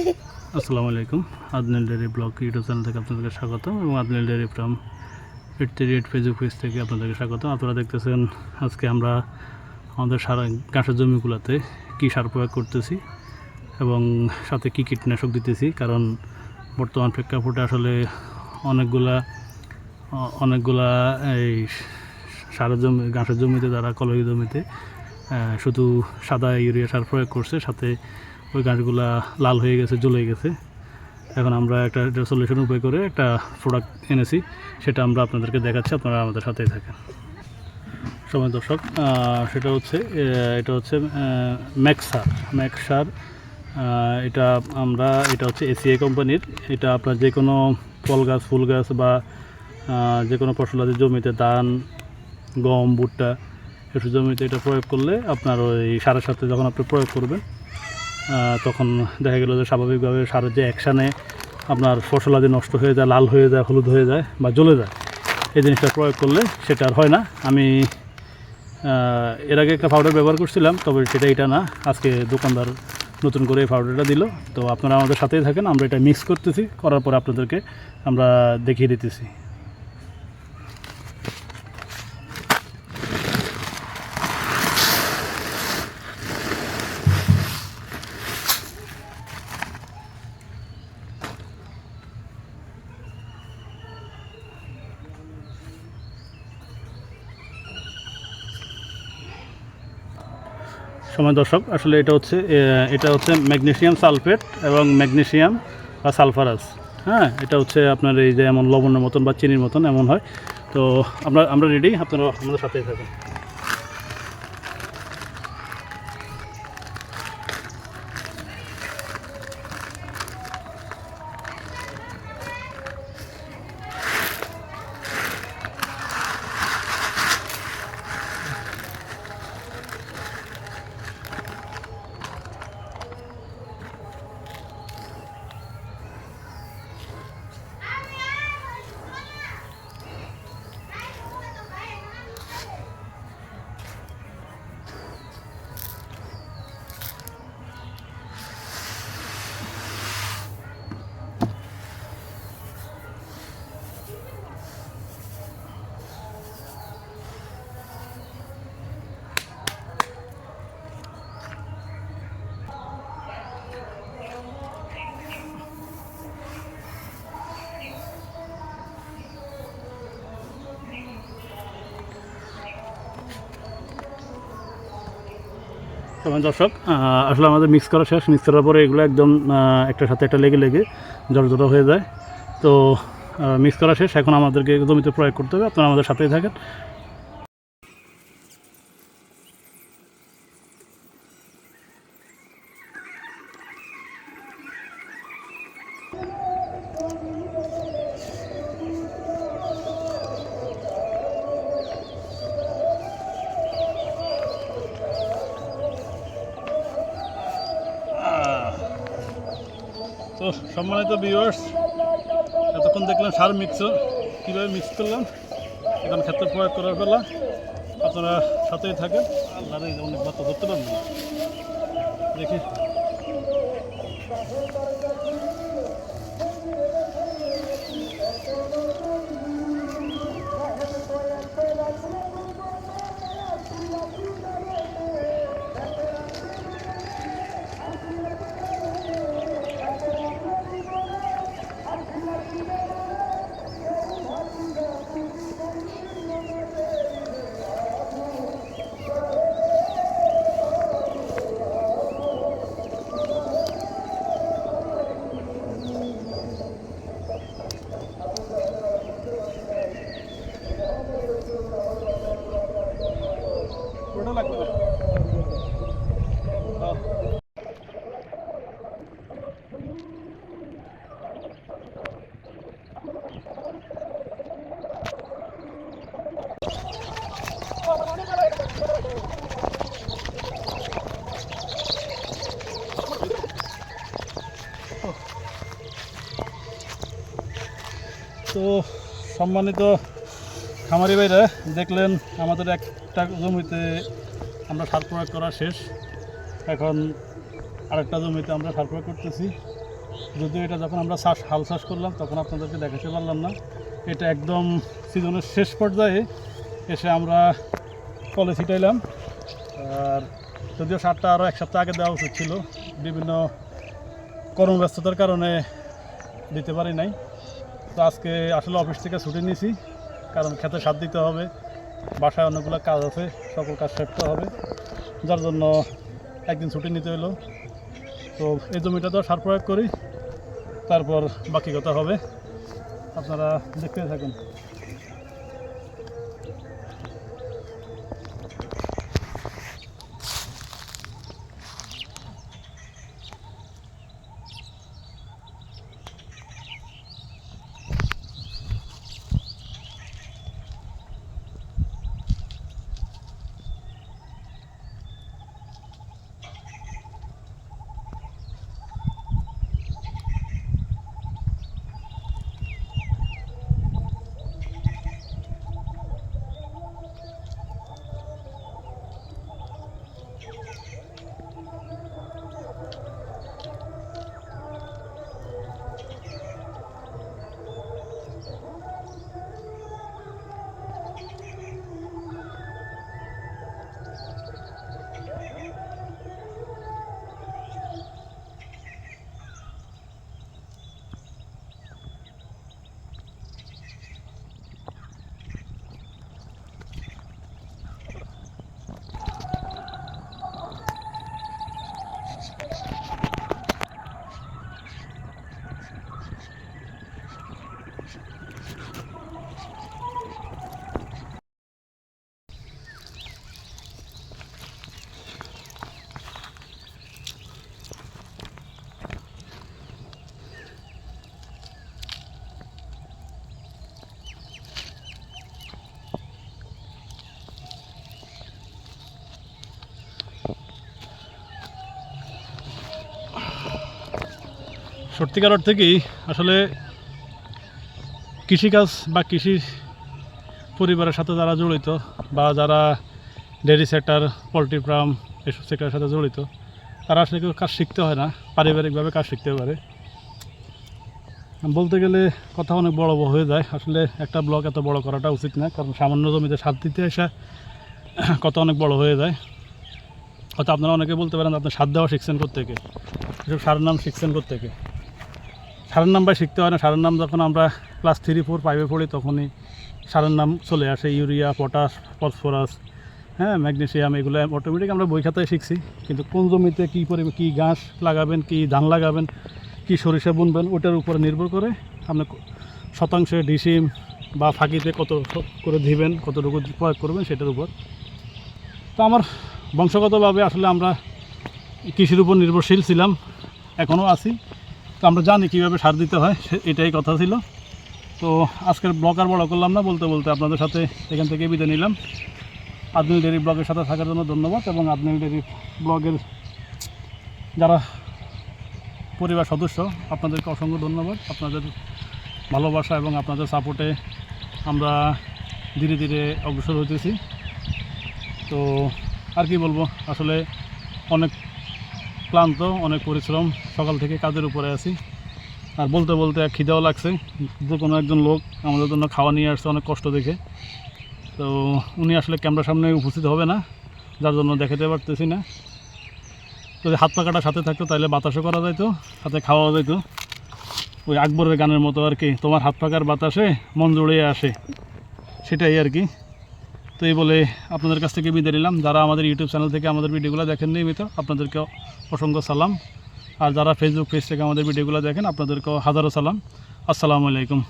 আসসালামু আলাইকুম। Adnal dairy blog YouTube channel থেকে আপনাদেরকে স্বাগত এবং Adnal dairy farm eight three eight Facebook page থেকে আপনাদেরকে স্বাগত আপনারা দেখতেছেন আজকে আমরা আমাদের সারা ঘাসের জমিগুলোতে কী সার প্রয়োগ করতেছি এবং সাথে কী কীটনাশক দিতেছি, কারণ বর্তমান প্রেক্ষাপটে আসলে অনেকগুলা অনেকগুলা এই সারের জমি, ঘাসের জমিতে তারা কলই জমিতে শুধু সাদা ইউরিয়া সার প্রয়োগ করছে, সাথে ওই গাছগুলা লাল হয়ে গেছে, জ্বলে গেছে। এখন আমরা একটা সলিউশন উপায় করে একটা প্রোডাক্ট এনেছি, সেটা আমরা আপনাদেরকে দেখাচ্ছি, আপনারা আমাদের সাথেই থাকেন। সময় দর্শক সেটা হচ্ছে এটা হচ্ছে ম্যাক্সার। ম্যাক্সার এটা আমরা, এটা হচ্ছে এসিআই কোম্পানির। এটা আপনার যে কোনো ফল গাছ, ফুল গাছ বা যে কোনো ফসল আছে জমিতে ধান, গম, ভুট্টা, এসব জমিতে এটা প্রয়োগ করলে আপনার ওই সারের সাথে যখন আপনি প্রয়োগ করবেন তখন দেখা গেল যে স্বাভাবিকভাবে সারের যে অ্যাকশানে আপনার ফসলাদি নষ্ট হয়ে যায়, লাল হয়ে যায়, হলুদ হয়ে যায় বা জ্বলে যায়, এই জিনিসটা প্রয়োগ করলে সেটা আর হয় না। আমি এর আগে একটা পাউডার ব্যবহার করছিলাম, তবে সেটা এটা না। আজকে দোকানদার নতুন করে এই পাউডারটা দিল। তো আপনারা আমাদের সাথেই থাকেন, আমরা এটা মিক্স করতেছি, করার পরে আপনাদেরকে আমরা দেখিয়ে দিতেছি। সময় দর্শক, আসলে এটা হচ্ছে এটা হচ্ছে ম্যাগনেশিয়াম সালফেট এবং ম্যাগনেশিয়াম বা সালফারাস। হ্যাঁ এটা হচ্ছে আপনার এই যে এমন লবণের মতন বা চিনির মতন এমন হয়। তো আমরা আমরা রেডি আপনারা আমাদের সাথেই থাকেন। সময় দর্শক আসলে আমাদের মিক্স করা শেষ। মিক্স করার পরে এগুলো একদম একটা একটার সাথে একটা লেগে লেগে জল জড়ো হয়ে যায়। তো মিক্স করা শেষ। এখন আমাদেরকে জমিতে প্রয়োগ করতে হবে। আপনারা আমাদের সাথেই থাকেন। তো সম্মানিত ভিউয়ার্স এতক্ষণ দেখলাম সার মিক্স কীভাবে মিক্স করলাম? এখন ক্ষেত্রে প্রয়োগ করার বেলা আপনারা সাথেই থাকেন। আল্লাহ অনেক বার্তা ধরতে পারবেন। দেখি। ওটা লাগবে। তো সম্মানিত খামারি ভাইরা, দেখলেন আমাদের একটা জমিতে আমরা সার প্রয়োগ করা শেষ। এখন আরেকটা জমিতে আমরা সার প্রয়োগ করতেছি। যদিও এটা যখন আমরা চাষ হাল চাষ করলাম, তখন আপনাদেরকে দেখাতে পারলাম না। এটা একদম সিজনের শেষ পর্যায়ে এসে আমরা কলে ছিটাইলাম। আর যদিও সারটা আরও এক সপ্তাহ আগে দেওয়া উচিত ছিল, বিভিন্ন কর্মব্যস্ততার কারণে দিতে পারি নাই। তো আজকে আসলে অফিস থেকে ছুটি নিয়েছি। কারণ খেতে সার দিতে হবে, বাসায় অনেকগুলো কাজ আছে, সকল কাজ সারতে হবে। যার জন্য একদিন ছুটি নিতে হলো। তো এই জমিটা তো সার প্রয়োগ করি, তারপর বাকি কথা হবে। আপনারা দেখতে থাকুন। সত্যিকার অর্থেই আসলে কৃষিকাজ বা কৃষি পরিবারের সাথে যারা জড়িত বা যারা ডেয়ারি সেক্টর পোলট্রি ফার্ম এসব সেক্টরের সাথে জড়িত, তারা আসলে কেউ কাজ শিখতে হয় না, পারিবারিকভাবে কাজ শিখতে পারে। বলতে গেলে কথা অনেক বড় হয়ে যায়, আসলে একটা ব্লক এত বড় করাটা উচিত না, কারণ সামান্য জমিতে সার দিতে আসা কথা অনেক বড় হয়ে যায়। হয়তো আপনারা অনেকে বলতে পারেন আপনি সার দেওয়া শিখছেন থেকে এসব সার নাম শিখছেন থেকে সারের নাম ভাই শিখতে হয় না। সারের নাম যখন আমরা ক্লাস থ্রি ফোর ফাইভে পড়ি, তখনই সারের নাম চলে আসে। ইউরিয়া, পটাশ, ফসফরাস হ্যাঁ ম্যাগনেশিয়াম এগুলো অটোমেটিক আমরা বই খাতায় শিখছি। কিন্তু কোন জমিতে কী পরিমাণ কী ঘাস লাগাবেন, কী ধান লাগাবেন, কী সরিষা বুনবেন, ওটার উপরে নির্ভর করে আপনি শতাংশে ডিসিম বা ফাঁকিতে কত করে দিবেন, কতটুকু প্রয়োগ করবেন, সেটার উপর। তো আমার বংশগতভাবে আসলে আমরা কৃষির উপর নির্ভরশীল ছিলাম, এখনও আছি। তো আমরা জানি কীভাবে সার দিতে হয় এটাই কথা ছিল। তো আজকের ব্লগ আর বড় করলাম না, বলতে বলতে আপনাদের সাথে এখান থেকে বিদায় নিলাম। আদমিল ডেরি ব্লগের সাথে থাকার জন্য ধন্যবাদ এবং আদমিল ডেরি ব্লগের যারা পরিবার সদস্য, আপনাদেরকে অসংখ্য ধন্যবাদ। আপনাদের ভালোবাসা এবং আপনাদের সাপোর্টে আমরা ধীরে ধীরে অগ্রসর হতেছি তো আর কি বলব, আসলে অনেক ক্লান্ত, অনেক পরিশ্রম, সকাল থেকে কাজের উপরে আছি। আর বলতে বলতে এক খিদেও লাগছে, যে কোনো একজন লোক আমাদের জন্য খাওয়া নিয়ে আসছে অনেক কষ্ট দেখে। তো উনি আসলে ক্যামেরার সামনে উপস্থিত হবে না, যার জন্য দেখাতে পারতেছি না। যদি হাত পাকাটা সাথে থাকতো, তাহলে বাতাসও করা যাইতো, সাথে খাওয়া যাইতো। ওই আকবরের গানের মতো আর কি, তোমার হাত পাকার বাতাসে মন জুড়িয়ে আসে, সেটাই আর কি। তো এই বলে আপনাদের কাছ থেকে বিদায় নিলাম। যারা আমাদের ইউটিউব চ্যানেল থেকে আমাদের ভিডিওগুলো দেখেন নিয়মিত, আপনাদেরকেও অসংখ্য সালাম। আর যারা ফেসবুক পেজ থেকে আমাদের ভিডিওগুলো দেখেন, আপনাদেরকেও হাজারো সালাম। আসসালামু আলাইকুম।